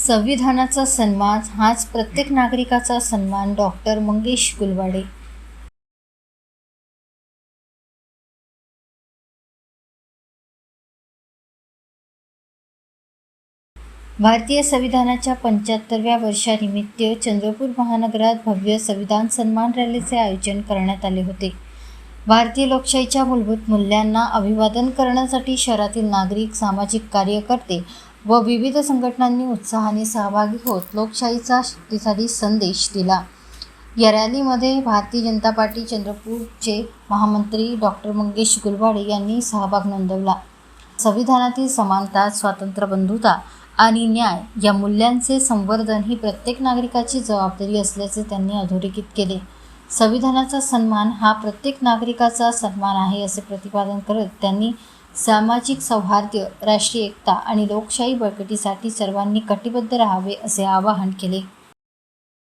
संविधानाचा सन्मान हाच प्रत्येक नागरिकाचा सन्मान डॉक्टर मंगेश गुलवाडे भारतीय संविधानाच्या पंच्याहत्तरव्या वर्षानिमित्त चंद्रपूर महानगरात भव्य संविधान सन्मान रॅलीचे आयोजन करण्यात आले होते. भारतीय लोकशाहीच्या मूलभूत मूल्यांना अभिवादन करण्यासाठी शहरातील नागरिक सामाजिक कार्यकर्ते व विविध संघटनांनी उत्साहाने सहभागी होत लोकशाहीचा शक्तीसाठी संदेश दिला. या रॅलीमध्ये भारतीय जनता पार्टी चंद्रपूरचे महामंत्री डॉक्टर मंगेश गुलवाडे यांनी सहभाग नोंदवला. संविधानातील समानता स्वातंत्र्य बंधुता आणि न्याय या मूल्यांचे संवर्धन ही प्रत्येक नागरिकाची जबाबदारी असल्याचे त्यांनी अधोरेखित केले. संविधानाचा सन्मान हा प्रत्येक नागरिकाचा सन्मान आहे असे प्रतिपादन करत त्यांनी सामाजिक सौहार्द राष्ट्रीय एकता आणि लोकशाही बळकटीसाठी सर्वांनी कटिबद्ध राहावे असे आवाहन केले.